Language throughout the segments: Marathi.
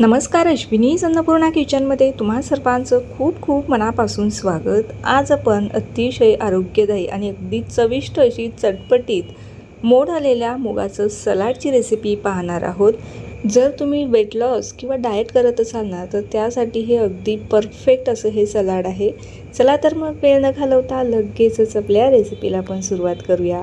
नमस्कार अश्विनी अन्नपूर्णा किचनमध्ये तुम्हा सर्वांचं खूप खूप मनापासून स्वागत. आज आपण अतिशय आरोग्यदायी आणि अगदी चविष्ट अशी चटपटीत मोड आलेल्या मुगाचं सलाडची रेसिपी पाहणार आहोत. जर तुम्ही वेट लॉस किंवा डाएट करत असाल ना तर त्यासाठी हे अगदी परफेक्ट असं हे सलाड आहे. चला तर मग वेळ न घालवता लगेचच आपल्या रेसिपीला आपण सुरुवात करूया.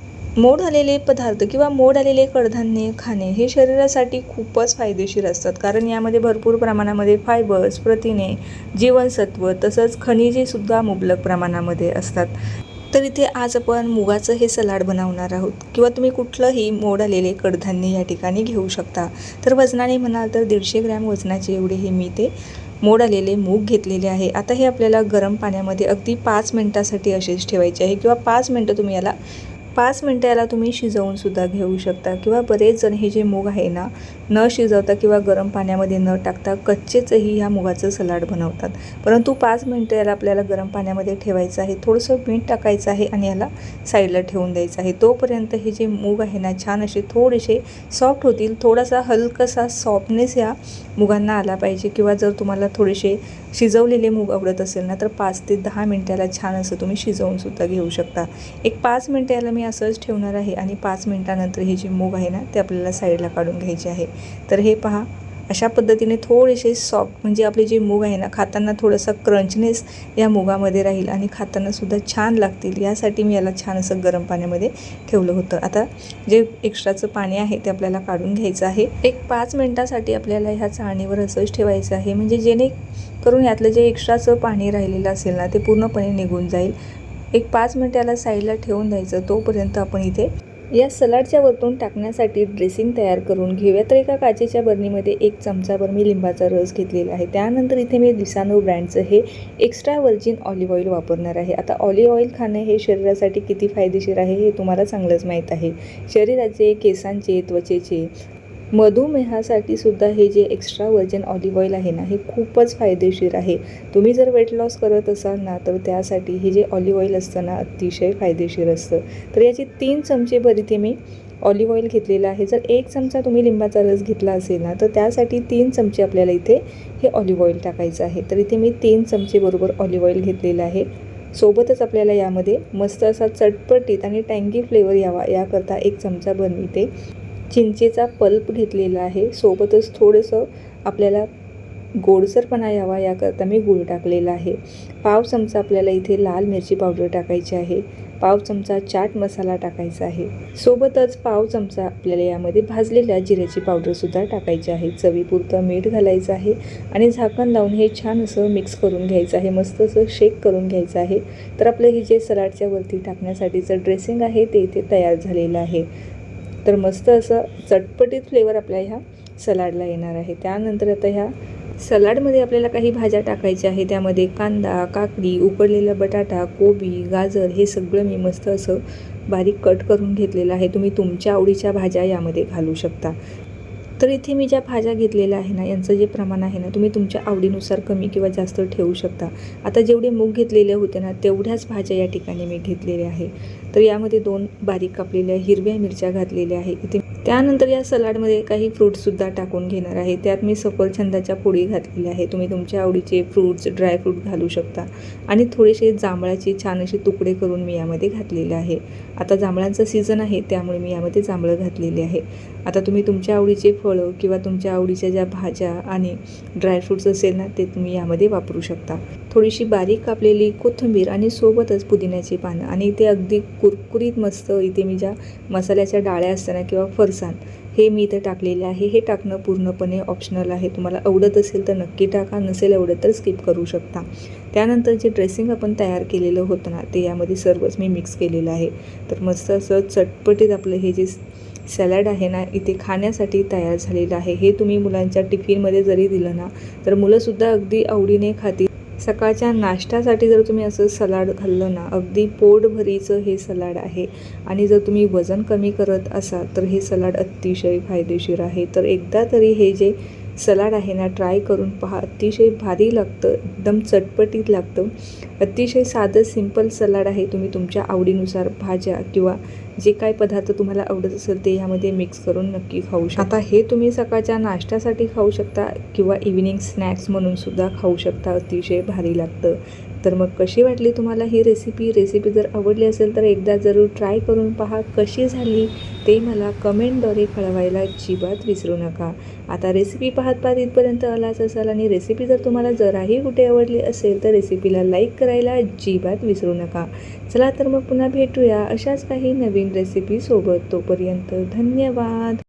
मोड आलेले पदार्थ किंवा मोड आलेले कडधान्ये खाणे हे शरीरासाठी खूपच फायदेशीर असतात. कारण यामध्ये भरपूर प्रमाणामध्ये फायबर्स प्रथिने जीवनसत्व तसंच खनिजेसुद्धा मुबलक प्रमाणामध्ये असतात. तर इथे आज आपण मुगाचं हे सलाड बनवणार आहोत. किंवा तुम्ही कुठलंही मोड आलेले कडधान्य या ठिकाणी घेऊ शकता. तर वजनाने म्हणाल तर दीडशे ग्रॅम वजनाचे एवढे हे मी ते मोड आलेले मूग घेतलेले आहे. आता हे आपल्याला गरम पाण्यामध्ये अगदी पाच मिनटासाठी असेच ठेवायचे आहे. किंवा पाच मिनटं तुम्ही याला पाच मिनटं याला तुम्ही शिजवूनसुद्धा घेऊ शकता. किंवा बरेच जण हे जे मूग आहे ना न शिजवता किंवा गरम पाण्यामध्ये न टाकता कच्चेचही ह्या मुगाचं सलाड बनवतात. परंतु पाच मिनटं याला आपल्याला गरम पाण्यामध्ये ठेवायचं आहे थोडंसं मीठ टाकायचं आहे आणि याला साईडला ठेवून द्यायचं आहे. तोपर्यंत हे जे मूग आहे ना छान असे थोडेसे सॉफ्ट होतील. थोडासा हलकासा सॉफ्टनेस या मुगांना आला पाहिजे. किंवा जर तुम्हाला थोडेसे शिजवलेले मूग आवडत असेल ना तर पाच ते दहा मिनटाला छान असं तुम्ही शिजवूनसुद्धा घेऊ शकता. एक पाच मिनटं याला मी मी असंच ठेवणार आहे आणि पाच मिनटानंतर हे जे मूग आहे ना ते आपल्याला साईडला काढून घ्यायचे आहे. तर हे पहा अशा पद्धतीने थोडेसे सॉफ्ट म्हणजे आपले जे मूग आहे ना खाताना थोडंसं क्रंचनेस या मुगामध्ये राहील आणि खातानासुद्धा छान लागतील. यासाठी मी याला छान असं गरम पाण्यामध्ये ठेवलं होतं. आता जे एक्स्ट्राचं पाणी आहे ते आपल्याला काढून घ्यायचं आहे. एक पाच मिनटासाठी आपल्याला ह्या चाळणीवर असंच ठेवायचं आहे. म्हणजे जेणे करून यातलं जे एक्स्ट्राचं पाणी राहिलेलं असेल ना ते पूर्णपणे निघून जाईल. एक पाच मिनटाला साईडला ठेवून द्यायचं. तोपर्यंत आपण इथे या सलाडच्या वरतून टाकण्यासाठी ड्रेसिंग तयार करून घेऊया तर एका काचेच्या बरणीमध्ये एक चमचाभर मी लिंबाचा रस घेतलेला आहे. त्यानंतर इथे मी दिसानो ब्रँडचं हे एक्स्ट्रा व्हर्जिन ऑलिव्ह ऑइल वापरणार आहे. आता ऑलिव्ह ऑइल खाणं हे शरीरासाठी किती फायदेशीर आहे हे तुम्हाला चांगलंच माहीत आहे. शरीराचे केसांचे त्वचेचे मधुमेहासाठी सुद्धा हे जे एक्स्ट्रा व्हर्जन ऑलिव्ह ऑइल आहे ना हे खूपच फायदेशीर आहे. तुम्ही जर वेट लॉस करत असाल ना तर त्यासाठी हे जे ऑलिव्ह ऑइल असतं ना अतिशय फायदेशीर असतं. तर याची तीन चमचे भर इथे मी ऑलिव्ह ऑइल घेतलेलं आहे. जर एक चमचा तुम्ही लिंबाचा रस घेतला असेल ना तर त्यासाठी तीन चमचे आपल्याला इथे हे ऑलिव्ह ऑइल टाकायचं आहे. तर इथे मी तीन चमचे बरोबर ऑलिव्ह ऑइल घेतलेलं आहे. सोबतच आपल्याला यामध्ये मस्त असा चटपटीत आणि टँगी फ्लेवर यावा याकरता एक चमचा बनविते चिंचेचा पल्प घेतलेला आहे. सोबतच थोडंसं आपल्याला गोडसरपणा यावा याकरता मी गूळ टाकलेला आहे. पाव चमचा आपल्याला इथे लाल मिरची पावडर टाकायची आहे. पाव चमचा चाट मसाला टाकायचा आहे. सोबतच पाव चमचा आपल्याला यामध्ये भाजलेल्या जिऱ्याची पावडरसुद्धा टाकायची आहे. चवीपुरतं मीठ घालायचं आहे आणि झाकण लावून हे छान असं मिक्स करून घ्यायचं आहे. मस्त असं शेक करून घ्यायचं आहे. तर आपलं हे जे सलाडच्या वरती टाकण्यासाठीचं ड्रेसिंग आहे ते इथे तयार झालेलं आहे. तर मस्त असं चटपटीत फ्लेवर आपल्या ह्या सलाडला येणार आहे. त्यानंतर आता ह्या सलाडमध्ये आपल्याला काही भाज्या टाकायच्या आहे त्यामध्ये कांदा काकडी उकडलेला बटाटा कोबी गाजर हे सगळं मी मस्त असं बारीक कट करून घेतलेलं आहे. तुम्ही तुमच्या आवडीच्या भाज्या यामध्ये घालू शकता. तर इथे मी ज्या भाज्या घेतलेल्या आहे ना यांचं जे प्रमाण आहे ना तुम्ही तुमच्या आवडीनुसार कमी किंवा जास्त ठेवू शकता. आता जेवढे मूग घेतलेले होते ना तेवढ्याच भाज्या या ठिकाणी मी घेतलेल्या आहे. तर यामध्ये दोन बारीक कापलेल्या हिरव्या मिरच्या घातलेल्या आहे. इथे त्यानंतर या सलाडमध्ये काही फ्रूट्ससुद्धा टाकून घेणार आहे. त्यात मी सफरछंदाच्या पोळी घातलेल्या आहे. तुम्ही तुमच्या आवडीचे फ्रूट्स ड्रायफ्रूट घालू शकता. आणि थोडेसे जांभळाचे छान असे तुकडे करून मी यामध्ये घातलेले आहे. आता जांभळांचं सीझन आहे त्यामुळे मी यामध्ये जांभळं घातलेले आहे. आता तुम्ही तुमच्या आवडीचे फळं किंवा तुमच्या आवडीच्या ज्या भाज्या आणि ड्रायफ्रूट्स असेल ना ते तुम्ही यामध्ये वापरू शकता. थोडीशी बारीक कापलेली कोथिंबीर आणि सोबतच पुदिन्याची पानं. आणि इथे अगदी कुरकुरीत मस्त इथे मी ज्या मसाल्याच्या डाळ्या असताना किंवा फरसाण हे मी इथं टाकलेले आहे. हे टाकणं पूर्णपणे ऑप्शनल आहे. तुम्हाला आवडत असेल तर नक्की टाका. नसेल आवडत तर स्किप करू शकता. त्यानंतर जे ड्रेसिंग आपण तयार केलेलं होतं ना ते यामध्ये सर्वच मी मिक्स केलेलं आहे. तर मस्त असं चटपटीत आपलं हे जे सॅलड आहे ना इथे खाण्यासाठी तयार झालेलं आहे. हे तुम्ही मुलांच्या टिफिनमध्ये जरी दिलं ना तर मुलंसुद्धा अगदी आवडीने खातील. सकाळच्या नाश्त्यासाठी जर तुम्ही असं सलाड खाल्लं ना अगदी पोटभरीचं हे सलाड आहे. आणि जर तुम्ही वजन कमी करत असाल तर हे सलाड अतिशय फायदेशीर आहे. तर एकदा तरी हे जे सलाड आहे ना ट्राय करून पहा. अतिशय भारी लागतं एकदम चटपटीत लागतं. अतिशय साधं सिंपल सलाड आहे. तुम्ही तुमच्या आवडीनुसार भाज्या किंवा जे काय पदार्थ तुम्हाला आवडत असेल ते ह्यामध्ये मिक्स करून नक्की खाऊ शकता. आता हे तुम्ही सकाळच्या नाश्त्यासाठी खाऊ शकता किंवा इव्हिनिंग स्नॅक्स म्हणून सुद्धा खाऊ शकता. अतिशय भारी लागतं. तर मग कशी वाटली तुम्हाला ही रेसिपी रेसिपी जर आवडली असेल तर एकदा जरूर ट्राय करून पहा. कशी झाली ते मला कमेंटद्वारे कळवायला अजिबात विसरू नका. आता रेसिपी पाहत पाहत इथपर्यंत आलाच असाल आणि रेसिपी जर तुम्हाला जराही कुठे आवडली असेल तर रेसिपीला लाईक करायला अजिबात विसरू नका. चला तर मग पुन्हा भेटूया अशाच काही नवीन रेसिपीसोबत तोपर्यंत धन्यवाद.